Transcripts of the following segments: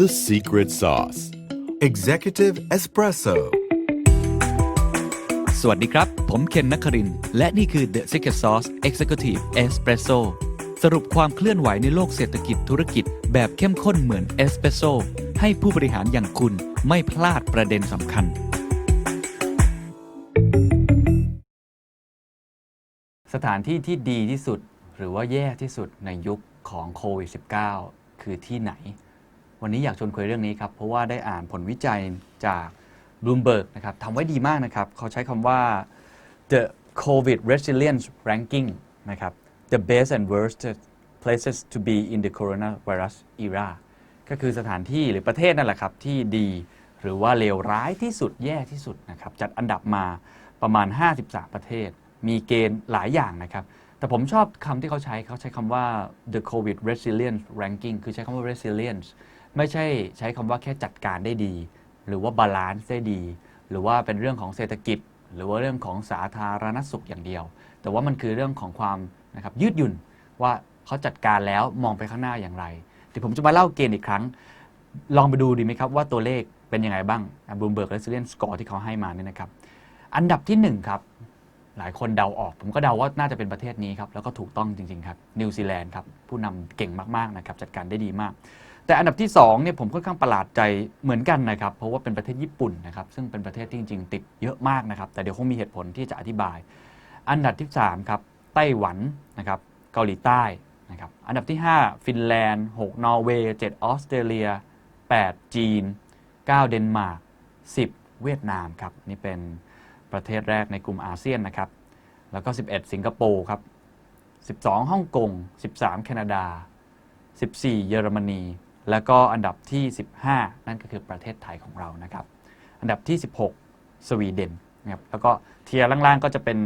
the secret sauce. Executive Espresso สวัสดีครับ ผมเคนนักครินทร์และนี่คือ The Secret Sauce Executive Espresso สรุปความเคลื่อนไหวในโลกเศรษฐกิจธุรกิจ แบบเข้มข้นเหมือนเอสเปรสโซให้ผู้บริหารอย่างคุณไม่พลาดประเด็นสำคัญ สถานที่ที่ดีที่สุดหรือว่าแย่ที่สุดในยุคของโควิด -19 คือที่ไหน วันนี้อยากชวนคุยเรื่องนี้ครับ เพราะว่าได้อ่านผลวิจัยจาก Bloomberg นะครับทำไว้ดีมากนะครับ เขาใช้คำว่า the COVID resilience ranking นะครับ the best and worst places to be in the coronavirus era ก็คือสถานที่หรือประเทศนั่นแหละครับ ที่ดีหรือว่าเลวร้ายที่สุดแย่ที่สุดนะครับจัดอันดับมาประมาณ 53 ประเทศ มีเกณฑ์หลายอย่างนะครับ แต่ผมชอบคำที่เขาใช้เขาใช้คำว่า the COVID resilience ranking คือใช้คำว่า resilience ไม่ใช่ใช้คำว่าแค่จัดการได้ดี หรือว่าบาลานซ์ได้ดี หรือว่าเป็นเรื่องของเศรษฐกิจ หรือว่าเรื่องของสาธารณสุขอย่างเดียว แต่ว่ามันคือเรื่องของความนะครับยืดหยุ่นว่าเขาจัดการแล้วมองไปข้างหน้าอย่างไรเดี๋ยวผมจะมาเล่าเกณฑ์อีกครั้ง ลองไปดูดีไหมครับว่าตัวเลขเป็นยังไงบ้าง Bloomberg Resilience Score ที่เขาให้มาเนี่ยนะครับ อันดับที่ 1 ครับ หลายคนเดาออก ผมก็เดาว่าน่าจะเป็นประเทศนี้ครับ แล้วก็ถูกต้องจริง ๆ ครับ นิวซีแลนด์ครับ ผู้นำเก่งมาก ๆ นะครับ จัดการได้ดีมาก แต่อันดับที่2เนี่ยผมค่อนข้างประหลาดใจเหมือนกันนะครับ เพราะว่าเป็นประเทศญี่ปุ่นนะครับ ซึ่งเป็นประเทศที่จริง ๆ ติดเยอะมากนะครับ แต่เดี๋ยวคงมีเหตุผลที่จะอธิบาย อันดับที่3ครับไต้หวันนะครับเกาหลีใต้นะครับอันดับที่ 5 ฟินแลนด์ 6 นอร์เวย์7ออสเตรเลีย 8 จีน 9 เดนมาร์ก 10 เวียดนามครับนี่เป็นประเทศแรกในกลุ่มอาเซียนนะครับ แล้วก็ 11 สิงคโปร์ครับ 12 ฮ่องกง 13 แคนาดา 14 เยอรมนี แล้วก็อันดับที่ 15 นั่นก็คือประเทศไทยของเรานะครับ อันดับที่ 16 สวีเดนนะครับแล้วก็เทียร์ล่างๆก็จะเป็น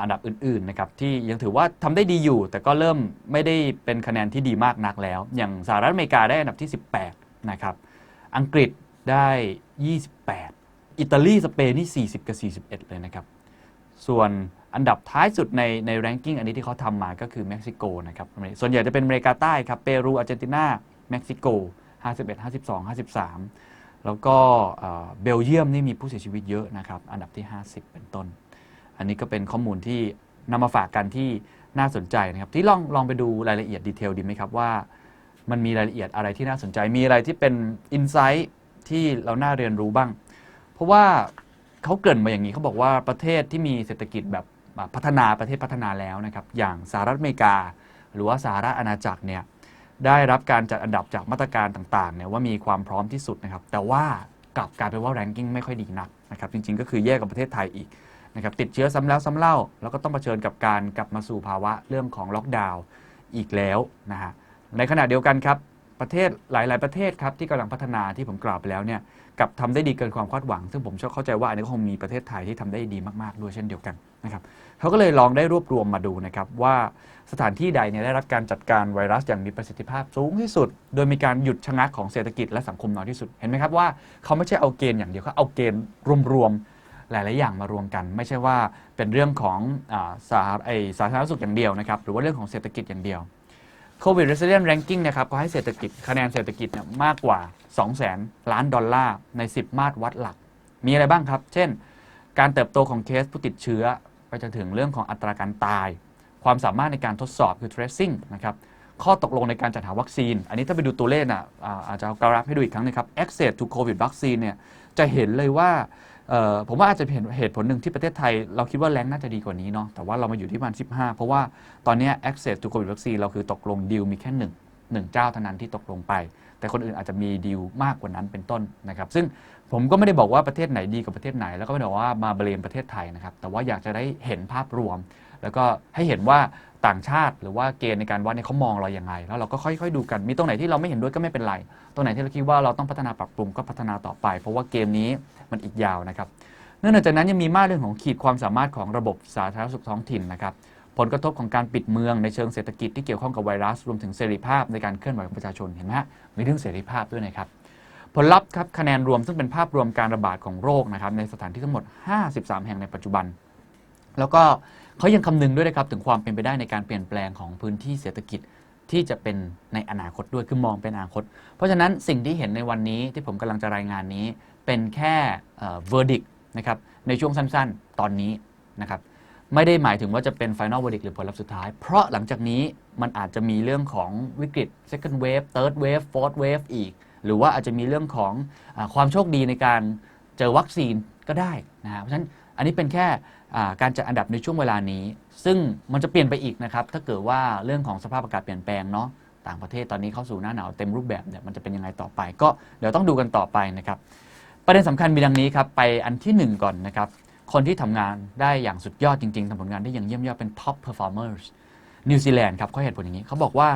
อันดับอื่นๆนะครับที่ยังถือว่าทำได้ดีอยู่ แต่ก็เริ่มไม่ได้เป็นคะแนนที่ดีมากนักแล้ว อย่างสหรัฐอเมริกาได้อันดับที่ 18 นะครับ อังกฤษได้ 28 อิตาลีสเปนนี่ 40 กับ 41 เลยนะครับ ส่วนอันดับท้ายสุดในในแรงกิ้งอันนี้ที่เขาทำมาก็คือเม็กซิโกนะครับส่วนใหญ่จะเป็นอเมริกาใต้ครับเปรูอาร์เจนตินา เม็กซิโก 51 52 53 แล้วก็เอ่อเบลเยียมนี่มีผู้เสียชีวิตเยอะนะครับอันดับที่ 50 เป็นต้น อันนี้ก็เป็นข้อมูลที่นำมาฝากกันที่น่าสนใจนะครับ ที่ลองลองไปดูรายละเอียดดีเทลดีไหมครับว่า มันมีรายละเอียดอะไรที่น่าสนใจมีอะไรที่เป็นอินไซต์ที่เราน่าเรียนรู้บ้าง เพราะว่าเขาเกริ่นมาอย่างนี้เขาบอกว่าประเทศที่มีเศรษฐกิจแบบพัฒนาประเทศพัฒนาแล้วนะครับ อย่างสหรัฐอเมริกา หรือว่าสหรัฐอาณาจักรเนี่ย ได้รับการจัดอันดับจากมาตรการต่างๆเนี่ยว่ามีความพร้อมที่สุดนะครับ แต่ว่ากลับกลายเป็นว่าแรงกิ้งไม่ค่อยดีนักนะครับจริงๆ ก็คือแย่กับประเทศไทยอีกนะครับติดเชื้อซ้ำแล้วซ้ำเล่า แล้วก็ต้องเผชิญกับการกลับมาสู่ภาวะเรื่องของล็อกดาวน์อีกแล้วนะฮะในขณะเดียวกันครับประเทศหลาย ๆ ประเทศครับที่กำลังพัฒนาที่ผมกล่าวไปแล้วเนี่ยกับทำได้ดีเกินความคาดหวัง ซึ่งผมเข้าใจว่าอันนี้ก็คงมีประเทศไทยที่ทำได้ดีมาก ๆ ด้วยเช่นเดียวกันนะครับเขาก็เลยลองได้รวบรวมมาดูนะครับว่า สถานที่ใดเนี่ยได้รับการจัดการไวรัสอย่างมีประสิทธิภาพสูงที่สุด โดยมีการหยุดชะงักของเศรษฐกิจและสังคมน้อยที่สุด เห็นไหมครับว่าเขาไม่ใช่เอาเกณฑ์อย่างเดียวเขาเอาเกณฑ์รวมๆหลาย ๆ อย่างมารวมกัน ไม่ใช่ว่าเป็นเรื่องของอสาไอสาธารณสุขอย่างเดียวนะครับหรือว่าเรื่องของเศรษฐกิจอย่างเดียว COVID Resilient Ranking นะครับเขาให้เศรษฐกิจคะแนนเศรษฐกิจเนี่ยมากกว่า 200,000ล้านดอลลาร์ใน 10 มาตรวัดหลัก มีอะไรบ้างครับ เช่น การเติบโตของเคสผู้ติดเชื้อ ไปจนถึงเรื่องของอัตราการตาย ความสามารถในการทดสอบคือ tracing นะครับข้อตกลงในการจัดหาวัคซีน อันนี้ถ้าไปดูตัวเลขน่ะอ่าอาจจะเอากราฟให้ดูอีกครั้งนะครับ access to COVID vaccine เนี่ยจะเห็นเลยว่าผมว่าอาจจะเป็นเหตุผลหนึ่งที่ประเทศไทย เราคิดว่าแรงน่าจะดีกว่านี้เนาะแต่ว่าเรามาอยู่ที่ประมาณ 15 เพราะว่าตอนนี้ access to COVID vaccine เราคือตกลงดีลมีแค่หนึ่งหนึ่งเจ้าเท่านั้นที่ตกลงไป แต่คนอื่นอาจจะมีดีลมากกว่านั้นเป็นต้นนะครับซึ่งผมก็ไม่ได้บอกว่าประเทศไหนดีกว่าประเทศไหน แล้วก็ไม่ได้บอกว่ามาเบรมประเทศไทยนะครับแต่ว่าอยากจะได้เห็นภาพรวม แล้วก็ให้เห็นว่าต่างชาติหรือว่าเกณฑ์ในการวัดเนี่ยเขามองเราอย่างไงแล้วเราก็ค่อยๆดูกัน มีตรงไหนที่เราไม่เห็นด้วยก็ไม่เป็นไร ตรงไหนที่เราคิดว่าเราต้องพัฒนาปรับปรุงก็พัฒนาต่อไป เพราะว่าเกมนี้มันอีกยาวนะครับเนื่องจากนั้นยังมีมาตรเรื่องของขีดความสามารถของระบบสาธารณสุขท้องถิ่นนะครับผลกระทบของการปิดเมืองในเชิงเศรษฐกิจที่เกี่ยวข้องกับไวรัสรวมถึงเสรีภาพในการเคลื่อนไหวของประชาชนเห็นไหมฮะมีเรื่องเสรีภาพด้วยนะครับผลลัพธ์ครับคะแนนรวมซึ่งเป็นภาพรวมการระบาดของโรคนะครับในสถานที่ทั้งหมด 53 แห่งในปัจจุบัน แล้วก็ เขายังคำนึงด้วยนะครับถึงความเป็นไปได้ในการเปลี่ยนแปลงของพื้นที่เศรษฐกิจที่จะเป็นในอนาคตด้วยคือมองเป็นอนาคต เพราะฉะนั้นสิ่งที่เห็นในวันนี้ที่ผมกำลังจะรายงานนี้ เป็นแค่เอ่อ verdict นะครับในช่วงสั้นๆ ตอนนี้นะครับไม่ได้หมายถึงว่าจะเป็น final verdict หรือผลลัพธ์สุดท้าย เพราะหลังจากนี้มันอาจจะมีเรื่องของวิกฤต second wave third wave fourth wave อีก หรือว่าอาจจะมีเรื่องของอความโชคดีในการเจอวัคซีนก็ได้นะฮะเพราะฉะนั้นอันนี้เป็นแค่ การจัดอันดับในช่วงเวลานี้ ซึ่งมันจะเปลี่ยนไปอีกนะครับ ถ้าเกิดว่าเรื่องของสภาพอากาศเปลี่ยนแปลงเนาะต่างประเทศตอนนี้เข้าสู่หน้าหนาวเต็มรูปแบบเนี่ยมันจะเป็นยังไงต่อไป ก็เดี๋ยวต้องดูกันต่อไปนะครับ ประเด็นสำคัญมีดังนี้ครับ ไปอันที่หนึ่งก่อนนะครับ คนที่ทำงานได้อย่างสุดยอดจริงๆทำผลงานได้อย่างเยี่ยมยอดเป็น top performers นิวซีแลนด์ครับเขาเหตุผลอย่างนี้เขาบอกว่า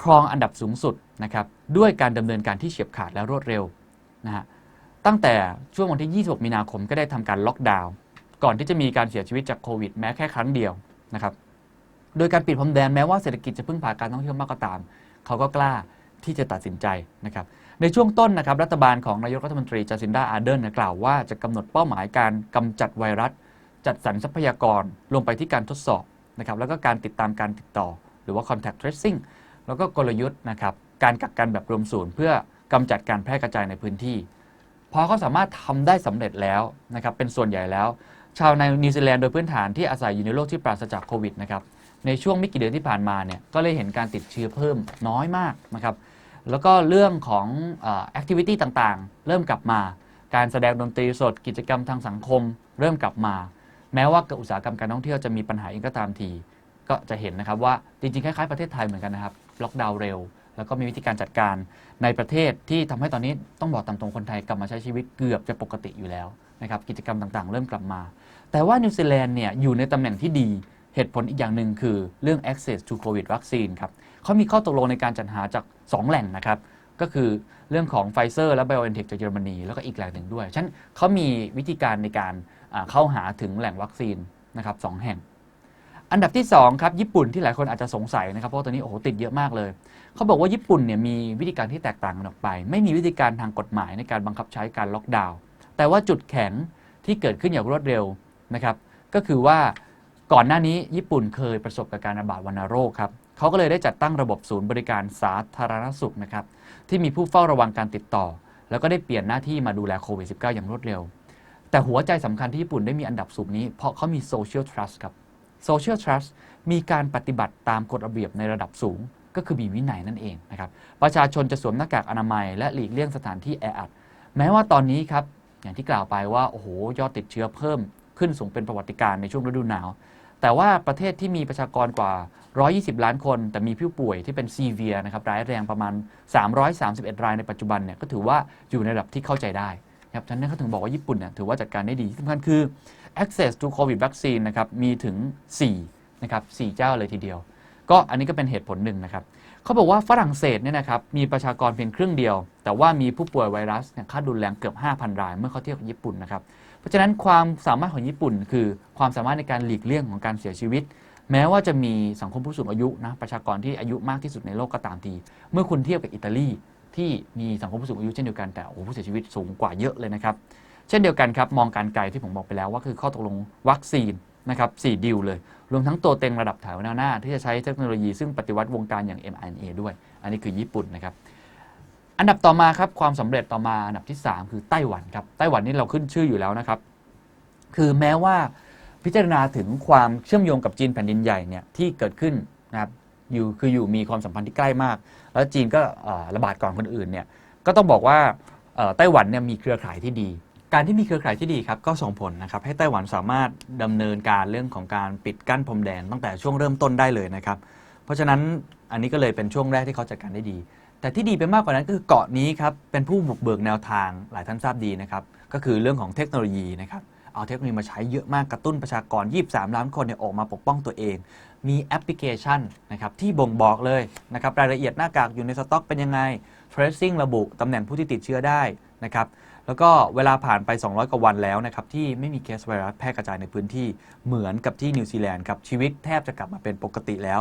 ครองอันดับสูงสุดนะครับด้วยการดำเนินการที่เฉียบขาดและรวดเร็วนะฮะตั้งแต่ช่วงวันที่ 26 มีนาคมก็ได้ทำการล็อกดาวน์ ก่อนที่จะมีการเสียชีวิตจากโควิดแม้แค่ครั้งเดียวนะครับโดยการปิดพรมแดนแม้ว่าเศรษฐกิจจะพึ่งพาการท่องเที่ยวมากก็ตาม เขาก็กล้าที่จะตัดสินใจนะครับในช่วงต้นนะครับรัฐบาลของนายกรัฐมนตรีจัสินดาอาเดนกล่าวว่าจะกำหนดเป้าหมายการกำจัดไวรัส จัดสรรทรัพยากรลงไปที่การทดสอบนะครับแล้วก็การติดตามการติดต่อ หรือว่า contact tracing แล้วก็กลยุทธ์นะครับการกักกันแบบรวมศูนย์ เพื่อกำจัดการแพร่กระจายในพื้นที่ พอเขาสามารถทำได้สำเร็จแล้วนะครับเป็นส่วนใหญ่แล้ว ชาวในนิวซีแลนด์โดยพื้นฐานที่อาศัยอยู่ในโลกที่ปราศจากโควิดนะครับในช่วงไม่กี่เดือนที่ผ่านมาเนี่ยก็เลยเห็นการติดเชื้อเพิ่มน้อยมากนะครับแล้วก็เรื่องของแอคทิวิตี้ต่างๆ เริ่มกลับมา การแสดงดนตรีสดกิจกรรมทางสังคม เริ่มกลับมา แม้ว่าอุตสาหกรรมการท่องเที่ยวจะมีปัญหาเองก็ตามที ก็จะเห็นนะครับว่าจริงๆคล้ายๆประเทศไทยเหมือนกันนะครับล็อกดาวน์เร็ว แล้วก็มีวิธีการจัดการในประเทศที่ทำให้ตอนนี้ต้องบอกตามตรงคนไทยกลับมาใช้ชีวิตเกือบจะปกติอยู่แล้วนะครับกิจกรรมต่างๆ เริ่มกลับมา แต่ว่านิวซีแลนด์เนี่ยอยู่ในตำแหน่งที่ดี เหตุผลอีกอย่างหนึ่งคือเรื่อง access to covid vaccine ครับเขามีข้อตกลงในการจัดหาจาก 2 แหล่งนะครับ ก็คือเรื่องของไฟเซอร์และ BioNTech จากเยอรมนี แล้วก็อีกแหล่งหนึ่งด้วย ฉะนั้นเขามีวิธีการในการเข้าหาถึงแหล่งวัคซีนนะครับสองแห่ง อันดับที่ 2 ครับญี่ปุ่นที่หลายคนอาจจะสงสัยนะครับ เพราะว่าตอนนี้โอ้โหติดเยอะมากเลย เขาบอกว่าญี่ปุ่นเนี่ยมีวิธีการที่แตกต่างกันออกไป ไม่มีวิธีการทางกฎหมายในการบังคับใช้การล็อกดาวน์แต่ว่าจุดแข็งที่เกิดขึ้นอย่างรวดเร็ว นะครับก็คือว่าก่อนหน้านี้ญี่ปุ่นเคยประสบกับการระบาดวัณโรคครับเขาก็เลยได้จัดตั้งระบบศูนย์บริการสาธารณสุขนะครับที่มีผู้เฝ้าระวังการติดต่อ แล้วก็ได้เปลี่ยนหน้าที่มาดูแลโควิด -19 อย่างรวดเร็ว แต่หัวใจสำคัญที่ญี่ปุ่นได้มีอันดับสูงนี้ เพราะเขามี social trust ครับ social trust มีการปฏิบัติตามกฎระเบียบในระดับสูง ก็คือมีวินัยนั่นเองนะครับประชาชนจะสวมหน้ากากอนามัย และหลีกเลี่ยงสถานที่แออัดแม้ว่าตอนนี้ครับอย่างที่กล่าวไปว่าโอ้โหยอดติดเชื้อเพิ่ม ขึ้นสูงเป็นประวัติการในช่วงฤดูหนาว แต่ว่าประเทศที่มีประชากรกว่า 120 ล้านคน แต่มีผู้ป่วยที่เป็นซีเวียนะครับร้ายแรงประมาณ 331 รายในปัจจุบันเนี่ยก็ถือว่าอยู่ในระดับที่เข้าใจได้ครับฉะนั้นเขาถึงบอกว่าญี่ปุ่นเนี่ยถือว่าจัดการได้ดีที่สำคัญคือ access to covid vaccine นะครับมีถึง4นะครับ4เจ้าเลยทีเดียว ก็อันนี้ก็เป็นเหตุผลหนึ่งนะครับเขาบอกว่าฝรั่งเศสเนี่ยนะครับมีประชากรเพียงครึ่งเดียว แต่ว่ามีผู้ป่วยไวรัสเนี่ยค่ารุนแรงเกือบ 5,000 ราย เมื่อเขาเทียบกับญี่ปุ่นนะครับ เพราะฉะนั้นความสามารถของญี่ปุ่น คือความสามารถในการหลีกเลี่ยงของการเสียชีวิต แม้ว่าจะมีสังคมผู้สูงอายุนะประชากรที่อายุมากที่สุดในโลกก็ตามที เมื่อคุณเทียบกับอิตาลีที่มีสังคมผู้สูงอายุเช่นเดียวกันแต่โอ้ผู้เสียชีวิตสูงกว่าเยอะเลยนะครับเช่นเดียวกันครับมองการไกลที่ผมบอกไปแล้วว่าคือข้อตกลงวัคซีนนะครับสี่ดิวเลย รวมทั้งตัวเต็งระดับแถวแนวหน้า ที่จะใช้เทคโนโลยีซึ่งปฏิวัติวงการอย่าง mRNA ด้วย อันนี้คือญี่ปุ่นนะครับ อันดับต่อมาครับความสำเร็จต่อมาอันดับที่ 3 คือไต้หวันครับไต้หวันนี่เราขึ้นชื่ออยู่แล้วนะครับ คือแม้ว่าพิจารณาถึงความเชื่อมโยงกับจีนแผ่นดินใหญ่เนี่ยที่เกิดขึ้นนะครับอยู่คืออยู่มีความสัมพันธ์ที่ใกล้มาก แล้วจีนก็ระบาดก่อนคนอื่นเนี่ยก็ต้องบอกว่าไต้หวันเนี่ยมีเครือข่ายที่ดี การที่มีเครือข่ายที่ดีครับก็ส่งผลนะครับให้ไต้หวันสามารถดำเนินการเรื่องของการปิดกั้นพรมแดนตั้งแต่ช่วงเริ่มต้นได้เลยนะครับ เพราะฉะนั้นอันนี้ก็เลยเป็นช่วงแรกที่เขาจัดการได้ดี แต่ที่ดีไปมากกว่านั้นก็คือเกาะนี้ครับเป็นผู้บุกเบิกแนวทางหลายท่านทราบดีนะครับก็คือเรื่องของเทคโนโลยีนะครับเอาเทคโนโลยีมาใช้เยอะมากกระตุ้นประชากร 23 ล้านคนเนี่ยออกมาปกป้องตัวเอง มีแอปพลิเคชันนะครับที่บ่งบอกเลยนะครับรายละเอียดหน้ากากอยู่ในสต็อกเป็นยังไง tracing ระบุตำแหน่งผู้ที่ติดเชื้อได้นะครับแล้วก็เวลาผ่านไป 200 กว่าวันแล้วนะครับที่ไม่มีเคสไวรัสแพร่กระจายในพื้นที่เหมือนกับที่นิวซีแลนด์ครับชีวิตแทบจะกลับมาเป็นปกติแล้ว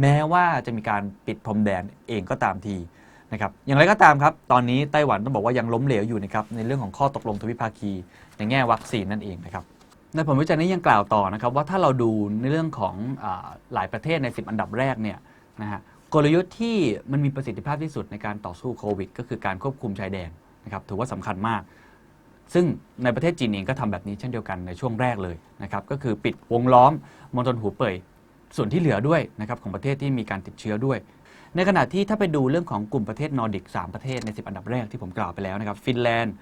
แม้ว่าจะมีการปิดพรมแดนเองก็ตามที นะครับอย่างไรก็ตามครับ ตอนนี้ไต้หวันต้องบอกว่ายังล้มเหลวอยู่นะครับในเรื่องของข้อตกลงทวิภาคีในแง่วัคซีนนั่นเองนะครับในผลวิจัยนี้ยังกล่าวต่อนะครับว่าถ้าเราดูในเรื่องของอหลายประเทศใน 10 อันดับแรกเนี่ยนะฮะกลยุทธ์ที่มันมีประสิทธิภาพที่สุดในการต่อสู้โควิด ก็คือการควบคุมชายแดนนะครับถือว่าสำคัญมาก ซึ่งในประเทศจีนเองก็ทำแบบนี้เช่นเดียวกันในช่วงแรกเลยนะครับก็คือปิดวงล้อมมณฑลหูเป่ยส่วนที่เหลือด้วยนะครับของประเทศที่มีการติดเชื้อด้วย ในขณะที่ถ้าไปดูเรื่องของกลุ่มประเทศนอร์ดิก 3 ประเทศใน 10 อันดับแรกที่ผมกล่าวไปแล้วนะครับฟินแลนด์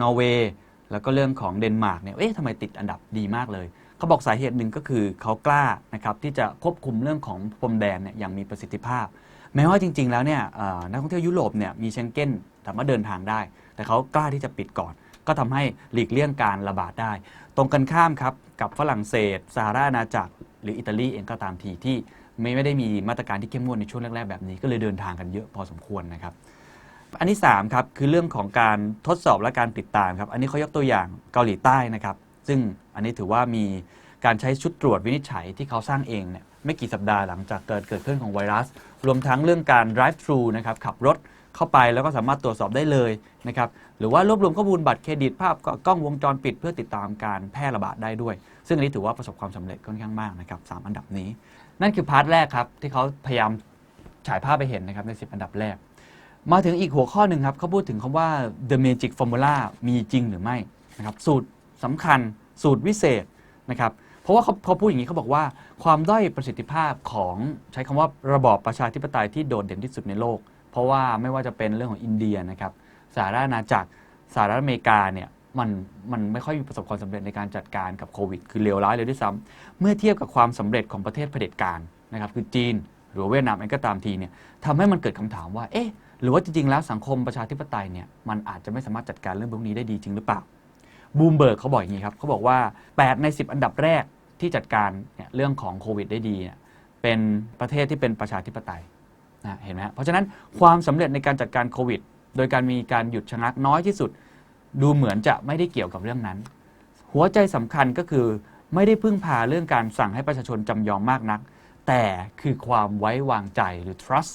นอร์เวย์แล้วก็เรื่องของเดนมาร์กเนี่ยเอ๊ะทำไมติดอันดับดีมากเลย เขาบอกสาเหตุหนึ่งก็คือเขากล้านะครับที่จะควบคุมเรื่องของพรมแดนเนี่ยอย่างมีประสิทธิภาพ แม้ว่าจริง ๆ แล้วเนี่ยนักท่องเที่ยวยุโรปเนี่ยมีเชงเก้นสามารถเดินทางได้ แต่เขากล้าที่จะปิดก่อน ก็ทำให้หลีกเลี่ยงการระบาดได้ ตรงกันข้ามครับกับฝรั่งเศสสหราชอาณาจักร หรืออิตาลีเองก็ตามทีที่ ไม่ไม่ได้มีมาตรการที่เข้มงวดในช่วงแรกๆแบบนี้ ก็เลยเดินทางกันเยอะพอสมควรนะครับ อันที่3ครับคือเรื่องของการทดสอบและการติดตามครับ อันนี้เขายกตัวอย่างเกาหลีใต้นะครับ ซึ่งอันนี้ถือว่ามีการใช้ชุดตรวจวินิจฉัยที่เขาสร้างเองเนี่ยไม่กี่สัปดาห์หลังจากเกิดเกิดขึ้นของไวรัส รวมทั้งเรื่องการ drive thru นะครับขับรถเข้าไปแล้วก็สามารถตรวจสอบได้เลยนะครับหรือว่ารวบรวมข้อมูลบัตรเครดิตภาพกล้องวงจรปิดเพื่อติดตามการแพร่ระบาดได้ด้วย ซึ่งอันนี้ถือว่าประสบความสำเร็จค่อนข้างมากนะครับสามอันดับนี้ นั่นคือพาร์ทแรกครับ ที่เขาพยายามฉายภาพไปเห็นนะครับใน 10 อันดับแรก มาถึงอีกหัวข้อหนึ่งครับเขาพูดถึงคำว่า the magic formula มีจริงหรือไม่นะครับสูตรสำคัญสูตรวิเศษนะครับเพราะว่าเขาเขาพูดอย่างนี้เขาบอกว่า ความด้อยประสิทธิภาพของใช้คำว่าระบอบประชาธิปไตยที่โดดเด่นที่สุดในโลก เพราะว่าไม่ว่าจะเป็นเรื่องของอินเดียนะครับสหราชอาณาจักรสหรัฐอเมริกาเนี่ย มันมันไม่ค่อยมีประสบความสำเร็จในการจัดการกับโควิด คือเลวร้ายเลยด้วยซ้ำเมื่อเทียบกับความสำเร็จของประเทศเผด็จการนะครับคือจีน หรือว่าเวียดนามเองก็ตามทีเนี่ยทำให้มันเกิดคำถามว่าเอ๊ะหรือว่าจริงๆแล้วสังคมประชาธิปไตยเนี่ยมันอาจจะไม่สามารถจัดการเรื่องพวกนี้ได้ดีจริงหรือเปล่า บูมเบิร์กเขาบอกอย่างนี้ครับเขาบอกว่า 8 ใน 10 อันดับแรกที่จัดการเนี่ยเรื่องของโควิดได้ดีเนี่ยเป็นประเทศที่เป็นประชาธิปไตยนะเห็นไหมฮะเพราะฉะนั้นความสำเร็จในการจัดการโควิด โดยการมีการหยุดชะงักน้อยที่สุด ดูเหมือนจะไม่ได้เกี่ยวกับเรื่องนั้น หัวใจสำคัญก็คือไม่ได้พึ่งพาเรื่องการสั่งให้ประชาชนจำยอมมากนัก แต่คือความไว้วางใจหรือ trust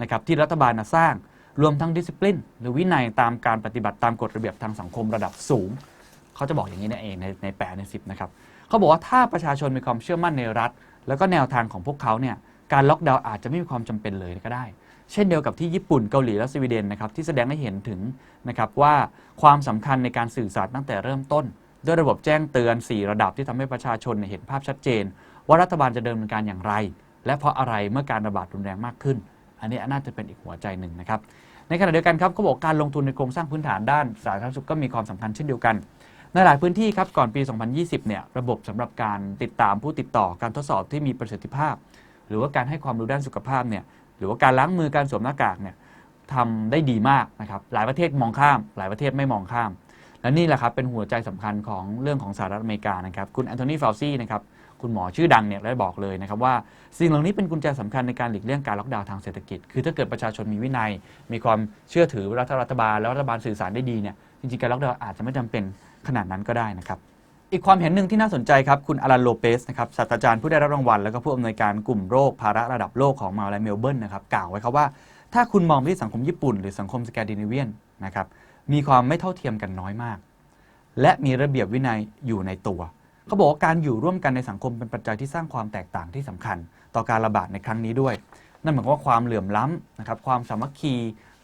นะครับที่รัฐบาลน่ะสร้างรวมทั้ง discipline หรือวินัยตามการปฏิบัติตามกฎระเบียบทางสังคมระดับสูง เขาจะบอกอย่างนี้นั่นเองในในแปดในสิบนะครับเขาบอกว่าถ้าประชาชนมีความเชื่อมั่นในรัฐ แล้วก็แนวทางของพวกเขาเนี่ยการล็อกดาวน์อาจจะไม่มีความจำเป็นเลยก็ได้ เช่นเดียวกับที่ญี่ปุ่นเกาหลีและสวีเดนนะครับที่แสดงให้เห็นถึงนะครับว่าความสำคัญในการสื่อสารตั้งแต่เริ่มต้น ด้วยระบบแจ้งเตือน 4 ระดับที่ทำให้ประชาชนเห็นภาพชัดเจน ว่ารัฐบาลจะเดินดำเนินการอย่างไร และเพราะอะไรเมื่อการระบาดรุนแรงมากขึ้น อันนี้น่าจะเป็นอีกหัวใจหนึ่งนะครับในขณะเดียวกันครับเขาบอกการลงทุนในโครงสร้างพื้นฐานด้านสาธารณสุขก็มีความสำคัญเช่นเดียวกันในหลายพื้นที่ครับก่อนปี 2020 เนี่ยระบบสำหรับการติดตามผู้ติดต่อการทดสอบที่มีประสิทธิภาพ หรือว่าการให้ความรู้ด้านสุขภาพเนี่ย หรือว่าการล้างมือการสวมหน้ากากเนี่ยทำได้ดีมากนะครับหลายประเทศมองข้าม หลายประเทศไม่มองข้าม และนี่แหละครับเป็นหัวใจสำคัญของเรื่องของสหรัฐอเมริกานะครับคุณแอนโทนีฟาวซี่นะครับคุณหมอชื่อดังเนี่ยได้บอกเลยนะครับว่าสิ่งเหล่านี้เป็นกุญแจสำคัญในการหลีกเลี่ยงการล็อกดาวน์ทางเศรษฐกิจ คือถ้าเกิดประชาชนมีวินัย มีความเชื่อถือรัฐรัฐบาลแล้วรัฐบาลสื่อสารได้ดีเนี่ยจริงๆการล็อกดาวน์อาจจะไม่จำเป็นขนาดนั้นก็ได้นะครับ อีกความเห็นหนึ่งที่น่าสนใจครับ คุณอลันโลเปสนะครับศาสตราจารย์ผู้ได้รับรางวัล แล้วก็ผู้อำนวยการกลุ่มโรคภาระระดับโลกของมหาวิทยาลัยเมลเบิร์นนะครับกล่าวไว้ครับว่าถ้าคุณมองไปที่สังคมญี่ปุ่น หรือสังคมสแกนดิเนเวียนนะครับมีความไม่เท่าเทียมกันน้อยมาก และมีระเบียบวินัยอยู่ในตัว เขาบอกว่าการอยู่ร่วมกันในสังคมเป็นปัจจัยที่สร้างความแตกต่างที่สำคัญ ต่อการระบาดในครั้งนี้ด้วย นั่นหมายความว่าความเหลื่อมล้ำนะครับความสามัคคี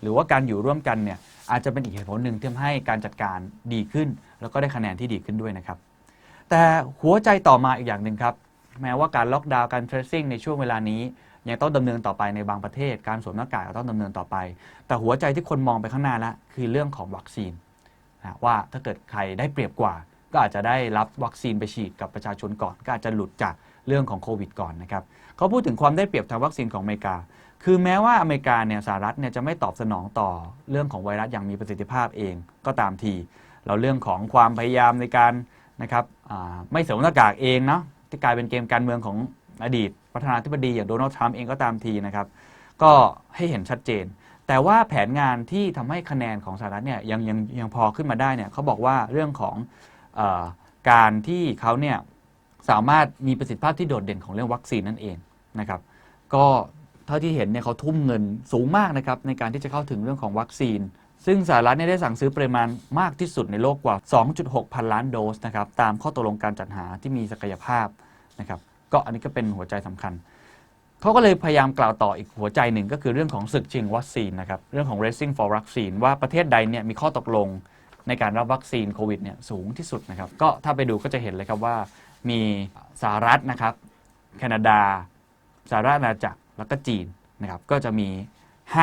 หรือว่าการอยู่ร่วมกันเนี่ยอาจจะเป็นอีกเหตุผลหนึ่งที่ทำให้การจัดการดีขึ้น แล้วก็ได้คะแนนที่ดีขึ้นด้วยนะครับ แต่หัวใจต่อมาอีกอย่างหนึ่งครับ แม้ว่าการล็อกดาวน์การ tracing ในช่วงเวลานี้ ยังต้องดำเนินต่อไปในบางประเทศ การสวมหน้ากากก็ต้องดำเนินต่อไป แต่หัวใจที่คนมองไปข้างหน้าละคือเรื่องของวัคซีนนะว่าถ้าเกิดใครได้เปรียบกว่า ก็อาจจะได้รับวัคซีนไปฉีดกับประชาชนก่อนก็อาจจะหลุดจากเรื่องของโควิดก่อนนะครับเขาพูดถึงความได้เปรียบทางวัคซีนของอเมริกา คือแม้ว่าอเมริกาเนี่ยสหรัฐเนี่ยจะไม่ตอบสนองต่อเรื่องของไวรัสอย่างมีประสิทธิภาพเองก็ตามทีเราเรื่องของความพยายามในการ นะครับไม่สวมหน้ากากเองเนาะที่กลายเป็นเกมการเมืองของอดีตประธานาธิบดีอย่างโดนัลด์ทรัมป์เองก็ตามทีนะครับ ก็ให้เห็นชัดเจน แต่ว่าแผนงานที่ทำให้คะแนนของสหรัฐเนี่ยยังยังยังพอขึ้นมาได้เนี่ยเขาบอกว่าเรื่องของอการที่เขาเนี่ยสามารถมีประสิทธิภาพที่โดดเด่นของเรื่องวัคซีนนั่นเองนะครับ ก็เท่าที่เห็นเนี่ยเขาทุ่มเงินสูงมากนะครับในการที่จะเข้าถึงเรื่องของวัคซีน ซึ่งสหรัฐเนี่ยได้สั่งซื้อปริมาณมากที่สุดในโลกกว่า 2.6 พันล้านโดสนะครับตามข้อตกลงการจัดหาที่มีศักยภาพนะครับก็อันนี้ก็เป็นหัวใจสำคัญ เขาก็เลยพยายามกล่าวต่ออีกหัวใจหนึ่งก็คือเรื่องของศึกชิงวัคซีนนะครับเรื่องของ racing for vaccine ว่าประเทศใดเนี่ยมีข้อตกลงในการรับวัคซีนโควิดเนี่ยสูงที่สุดนะครับก็ถ้าไปดูก็จะเห็นเลยครับว่ามีสหรัฐนะครับแคนาดาสหรัฐอาณาจักรแล้วก็จีนนะครับก็จะมี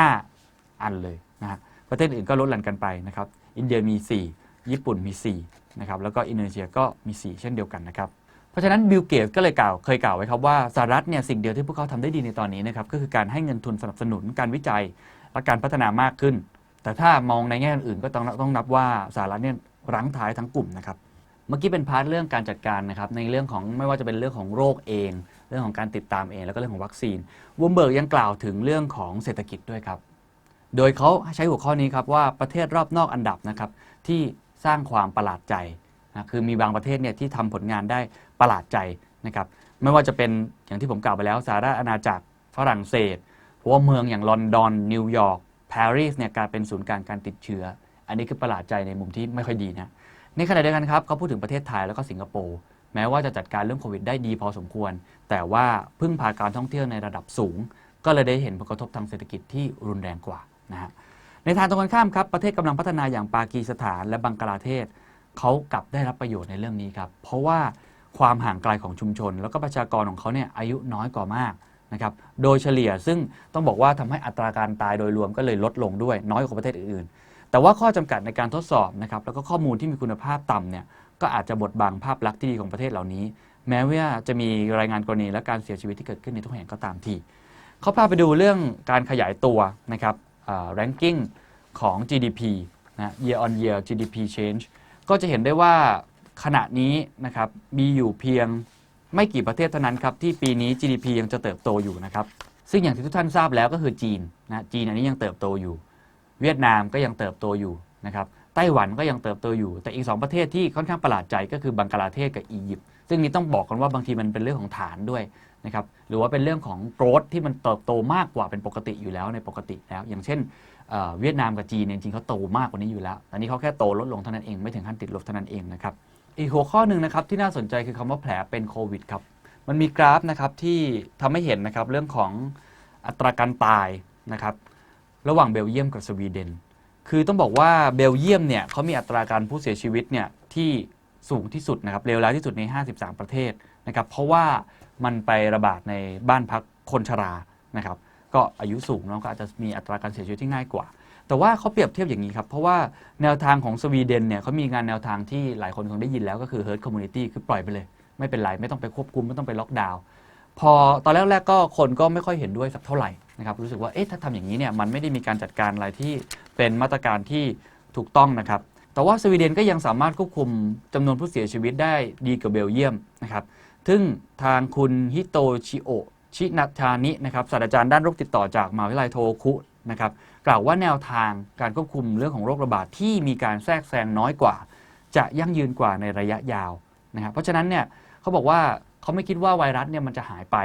5 อันเลย ประเทศอื่นก็ลดหลั่นกันไปนะครับ อินเดียมี 4 ญี่ปุ่นมี4นะครับ แล้วก็อินโดนีเซียก็มี 4 เช่นเดียวกันนะครับ เพราะฉะนั้นบิลเกตก็เลยกล่าวเคยกล่าวไว้ครับว่าสหรัฐเนี่ยสิ่งเดียวที่พวกเขาทำได้ดีในตอนนี้นะครับก็คือการให้เงินทุนสนับสนุนการวิจัยและการพัฒนามากขึ้น แต่ถ้ามองในแง่อื่นก็ต้องต้องนับว่าสหรัฐเนี่ยรั้งท้ายทั้งกลุ่มนะครับ เมื่อกี้เป็นพาร์ทเรื่องการจัดการนะครับในเรื่องของไม่ว่าจะเป็นเรื่องของโรคเอง เรื่องของการติดตามเองแล้วก็เรื่องของวัคซีนวูมเบิร์กยังกล่าวถึงเรื่องของเศรษฐกิจด้วยครับ โดยเขาใช้หัวข้อนี้ครับว่าประเทศรอบนอกอันดับนะครับที่สร้างความประหลาดใจนะคือมีบางประเทศเนี่ยที่ทำผลงานได้ประหลาดใจนะครับไม่ว่าจะเป็นอย่างที่ผมกล่าวไปแล้วสหรัฐอาณาจักรฝรั่งเศสเพราะว่าเมืองอย่างลอนดอนนิวยอร์กปารีสเนี่ยกลายเป็นศูนย์กลางการติดเชื้อ อันนี้คือประหลาดใจในมุมที่ไม่ค่อยดีนะในขณะเดียวกันครับเขาพูดถึงประเทศไทยแล้วก็สิงคโปร์แม้ว่าจะจัดการเรื่องโควิดได้ดีพอสมควร แต่ว่าพึ่งพาการท่องเที่ยวในระดับสูง ก็เลยได้เห็นผลกระทบทางเศรษฐกิจที่รุนแรงกว่า นะฮะในทางตรงกันข้ามครับประเทศกำลังพัฒนาอย่างปากีสถานและบังกลาเทศเขากลับได้รับประโยชน์ในเรื่องนี้ครับ เพราะว่าความห่างไกลของชุมชน แล้วก็ประชากรของเขาเนี่ยอายุน้อยกว่ามากนะครับโดยเฉลี่ยซึ่งต้องบอกว่าทำให้อัตราการตายโดยรวมก็เลยลดลงด้วยน้อยกว่าประเทศอื่นๆ แต่ว่าข้อจำกัดในการทดสอบนะครับแล้วก็ข้อมูลที่มีคุณภาพต่ำเนี่ยก็อาจจะบดบังภาพลักษณ์ที่ดีของประเทศเหล่านี้ แม้ว่าจะมีรายงานกรณีและการเสียชีวิตที่เกิดขึ้นในทุกแห่งก็ตามทีเขาพาไปดูเรื่องการขยายตัวนะครับ ranking ของ GDP นะ year on year GDP change ก็จะเห็นได้ว่าขณะนี้นะครับมีอยู่เพียงไม่กี่ประเทศเท่านั้นครับ ที่ปีนี้ GDP ยังจะเติบโตอยู่นะครับ ซึ่งอย่างที่ทุกท่านทราบแล้วก็คือจีนนะจีนอันนี้ยังเติบโตอยู่ เวียดนามก็ยังเติบโตอยู่นะครับไต้หวันก็ยังเติบโตอยู่ แต่อีก 2 ประเทศที่ค่อนข้างประหลาดใจก็คือบังกลาเทศกับอียิปต์ซึ่งนี้ต้องบอกกันว่าบางทีมันเป็นเรื่องของฐานด้วย นะครับหรือว่าเป็นเรื่องของโกรธที่มันเติบโตมากกว่าเป็นปกติอยู่แล้วในปกติแล้ว อย่างเช่นเวียดนามกับจีนจริงๆเขาโตมากกว่านี้อยู่แล้วแต่นี้เขาแค่โตลดลงเท่านั้นเองไม่ถึงขั้นติดลบเท่านั้นเองนะครับอีกหัวข้อหนึ่งนะครับที่น่าสนใจคือคำว่าแผลเป็นโควิดครับมันมีกราฟนะครับที่ทำให้เห็นนะครับเรื่องของอัตราการตายนะครับระหว่างเบลเยียมกับสวีเดน คือต้องบอกว่าเบลเยียมเนี่ยเขามีอัตราการผู้เสียชีวิตเนี่ยที่สูงที่สุดนะครับเลวร้ายที่สุดใน 53 ประเทศ นะครับเพราะว่ามันไประบาดในบ้านพักคนชรานะครับก็อายุสูงเนาะก็อาจจะมีอัตราการเสียชีวิตที่ง่ายกว่า แต่ว่าเขาเปรียบเทียบอย่างนี้ครับ เพราะว่าแนวทางของสวีเดนเนี่ยเขามีงานแนวทางที่หลายคนคงได้ยินแล้วก็คือ herd community คือปล่อยไปเลย ไม่เป็นไร ไม่ต้องไปควบคุม ไม่ต้องไปล็อกดาวน์พอตอนแรกๆก็คนก็ไม่ค่อยเห็นด้วยสักเท่าไหร่นะครับรู้สึกว่าเอ๊ะถ้าทำอย่างนี้เนี่ยมันไม่ได้มีการจัดการอะไรที่เป็นมาตรการที่ถูกต้องนะครับแต่ว่าสวีเดนก็ยังสามารถควบคุมจำนวนผู้เสียชีวิตได้ดีกว่าเบลเยียมนะครับ ซึ่งทางคุณฮิโตชิโอชินาทานินะครับศาสตราจารย์ด้านโรคติดต่อจากมหาวิทยาลัยโทคุนะครับกล่าวว่าแนวทางการควบคุมเรื่องของโรคระบาดที่มีการแทรกแซงน้อยกว่า จะยั่งยืนกว่าในระยะยาวนะครับเพราะฉะนั้นเนี่ยเขาบอกว่าเขาไม่คิดว่าไวรัสเนี่ยมันจะหายไป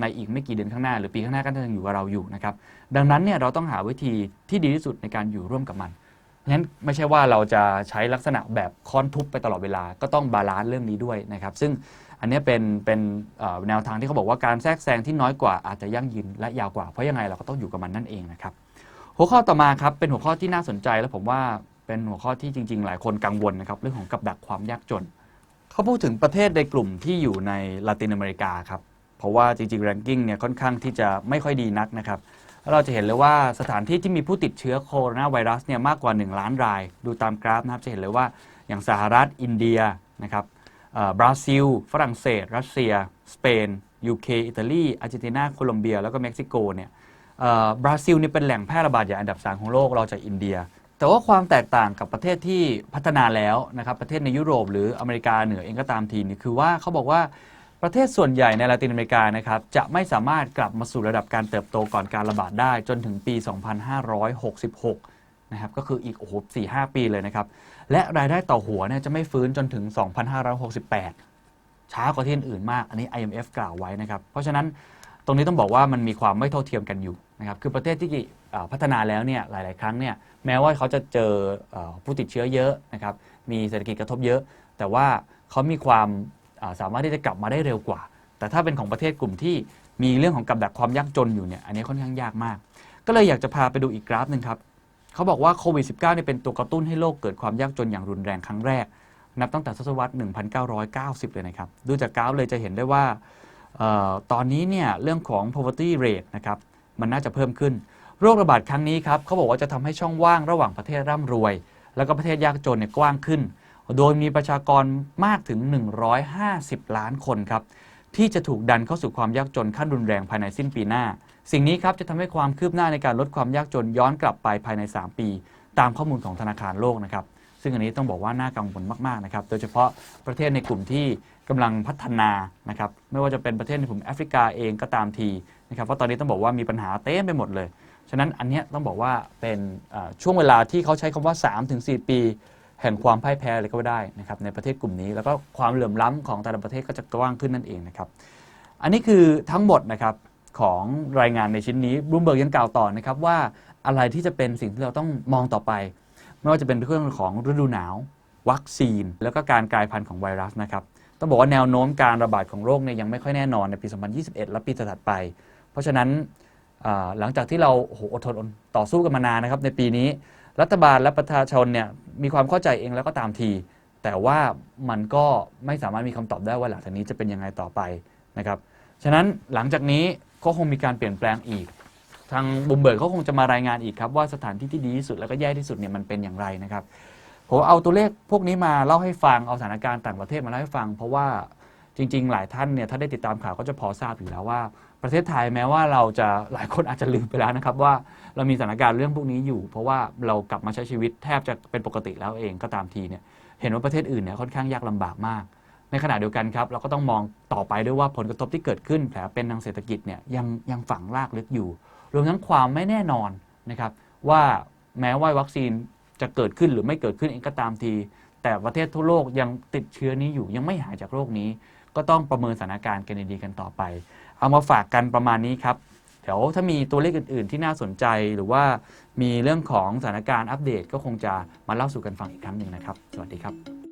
ในอีกไม่กี่เดือนข้างหน้า หรือปีข้างหน้าก็ยังอยู่กับเราอยู่นะครับดังนั้นเนี่ยเราต้องหาวิธีที่ดีที่สุดในการอยู่ร่วมกับมันงั้นไม่ใช่ว่าเราจะใช้ลักษณะแบบค้อนทุบไปตลอดเวลาก็ต้องบาลานซ์เรื่องนี้ด้วยนะครับซึ่ง อันนี้เป็นเป็นแนวทางที่เขาบอกว่าการแทรกแซงที่น้อยกว่าอาจจะยั่งยืนและยาวกว่า เพราะยังไงเราก็ต้องอยู่กับมันนั่นเองนะครับ หัวข้อต่อมาครับเป็นหัวข้อที่น่าสนใจและผมว่าเป็นหัวข้อที่จริง ๆ หลายคนกังวลนะครับเรื่องของกับดักความยากจน เขาพูดถึงประเทศในกลุ่มที่อยู่ในลาตินอเมริกาครับเพราะว่าจริงๆแรงกิ้งเนี่ยค่อนข้างที่จะไม่ค่อยดีนักนะครับเราจะเห็นเลยว่าสถานที่ที่มีผู้ติดเชื้อโคโรนาไวรัสเนี่ยมากกว่า 1 ล้านราย ดูตามกราฟนะครับจะเห็นเลยว่าอย่างสหรัฐอินเดียนะครับ บราซิล ฝรั่งเศส รัสเซีย สเปน ยูเค อิตาลี อาร์เจนตินา โคลอมเบีย แล้วก็เม็กซิโกเนี่ยบราซิลเนี่ยเป็นแหล่งแพร่ระบาดใหญ่อันดับ3ของโลกเราจากอินเดีย แต่ว่าความแตกต่างกับประเทศที่พัฒนาแล้วนะครับประเทศในยุโรปหรืออเมริกาเหนือเองก็ตามทีนี่คือว่าเขาบอกว่าประเทศส่วนใหญ่ในลาตินอเมริกานะครับจะไม่สามารถกลับมาสู่ระดับการเติบโตก่อนการระบาดได้จนถึงปี 2566 นะครับก็คืออีกโอ้โหสี่ห้าปีเลยนะครับ และรายได้ต่อหัวเนี่ยจะไม่ฟื้นจนถึง 2568 ช้ากว่าที่อื่นมาก อันนี้ IMF กล่าวไว้นะครับ เพราะฉะนั้นตรงนี้ต้องบอกว่ามันมีความไม่เท่าเทียมกันอยู่นะครับ คือประเทศที่พัฒนาแล้วเนี่ยหลาย ๆ ครั้งเนี่ยแม้ว่าเขาจะเจออผู้ติดเชื้อเยอะนะครับ มีเศรษฐกิจกระทบเยอะ แต่ว่าเขามีความสามารถที่จะกลับมาได้เร็วกว่า แต่ถ้าเป็นของประเทศกลุ่มที่มีเรื่องของกับดักความยากจนอยู่เนี่ย อันนี้ค่อนข้างยากมาก ก็เลยอยากจะพาไปดูอีกกราฟหนึ่งครับ เขาบอกว่าโควิด -19 เนี่ยเป็นตัวกระตุ้นให้โลกเกิดความยากจนอย่างรุนแรงครั้งแรก นับตั้งแต่ศตวรรษ 1990 เลยนะครับ ดูจากกราฟเลยจะเห็นได้ว่าออตอนนี้เนี่ยเรื่องของ poverty rate นะครับมันน่าจะเพิ่มขึ้น โรคระบาดครั้งนี้ครับเขาบอกว่าจะทำให้ช่องว่างระหว่างประเทศร่ำรวย แล้วก็ประเทศยากจนเนี่ยกว้างขึ้น โดยมีประชากรมากถึง 150 ล้านคนครับที่จะถูกดันเข้าสู่ความยากจนขั้นรุนแรงภายในสิ้นปีหน้า สิ่งนี้ครับจะทำให้ความคืบหน้าในการลดความยากจนย้อนกลับไปภายใน 3 ปี ตามข้อมูลของธนาคารโลกนะครับซึ่งอันนี้ต้องบอกว่าน่ากังวลมากๆนะครับโดยเฉพาะประเทศในกลุ่มที่กำลังพัฒนานะครับไม่ว่าจะเป็นประเทศในกลุ่มแอฟริกาเองก็ตามทีนะครับเพราะตอนนี้ต้องบอกว่ามีปัญหาเต็มไปหมดเลย ฉะนั้นอันนี้ต้องบอกว่าเป็นช่วงเวลาที่เขาใช้คำว่า 3-4 ปี แห่งความพ่ายแพ้เลยก็ได้นะครับในประเทศกลุ่มนี้ แล้วก็ความเหลื่อมล้ำของแต่ละประเทศก็จะกว้างขึ้นนั่นเองนะครับอันนี้คือทั้งหมดนะครับ ของรายงานในชิ้นนี้บลูมเบิร์กยังกล่าวต่อนะครับว่าอะไรที่จะเป็นสิ่งที่เราต้องมองต่อไป ไม่ว่าจะเป็นเรื่องของฤดูหนาว วัคซีน แล้วก็การกลายพันธุ์ของไวรัสนะครับต้องบอกว่าแนวโน้มการระบาดของโรคเนี่ยยังไม่ค่อยแน่นอนในปี 2021 และปีถัดไป เพราะฉะนั้นหลังจากที่เราโอ้โหอดทนต่อสู้กันมานานนะครับในปีนี้ รัฐบาลและประชาชนเนี่ยมีความเข้าใจเองแล้วก็ตามที แต่ว่ามันก็ไม่สามารถมีคำตอบได้ว่าหลังจากนี้จะเป็นยังไงต่อไปนะครับฉะนั้นหลังจากนี้ ก็คงมีการเปลี่ยนแปลงอีก ทางบุมเบิร์กเขาคงจะมารายงานอีกครับ ว่าสถานที่ที่ดีที่สุดแล้วก็แย่ที่สุดเนี่ยมันเป็นอย่างไรนะครับผมเอาตัวเลขพวกนี้มาเล่าให้ฟังเอาสถานการณ์ต่างประเทศมาเล่าให้ฟัง เพราะว่าจริง ๆ หลายท่านเนี่ยถ้าได้ติดตามข่าวก็จะพอทราบอยู่แล้วว่า ประเทศไทยแม้ว่าเราจะหลายคนอาจจะลืมไปแล้วนะครับว่าเรามีสถานการณ์เรื่องพวกนี้อยู่ เพราะว่าเรากลับมาใช้ชีวิตแทบจะเป็นปกติแล้วเองก็ตามทีเนี่ยเห็นว่าประเทศอื่นเนี่ยค่อนข้างยากลำบากมาก ในขณะเดียวกันครับเราก็ต้องมองต่อไปด้วยว่าผลกระทบที่เกิดขึ้นแผลเป็นทางเศรษฐกิจเนี่ยยังยังฝังรากลึกอยู่ รวมทั้งความไม่แน่นอนนะครับว่าแม้ว่าวัคซีนจะเกิดขึ้นหรือไม่เกิดขึ้นเองก็ตามที แต่ประเทศทั่วโลกยังติดเชื้อนี้อยู่ยังไม่หายจากโรคนี้ ก็ต้องประเมินสถานการณ์กันดีๆกันต่อไป เอามาฝากกันประมาณนี้ครับเดี๋ยวถ้ามีตัวเลขอื่น ๆ ที่น่าสนใจหรือว่ามีเรื่องของสถานการณ์อัปเดตก็คงจะมาเล่าสู่กันฟังอีกครั้งหนึ่งนะครับ สวัสดีครับ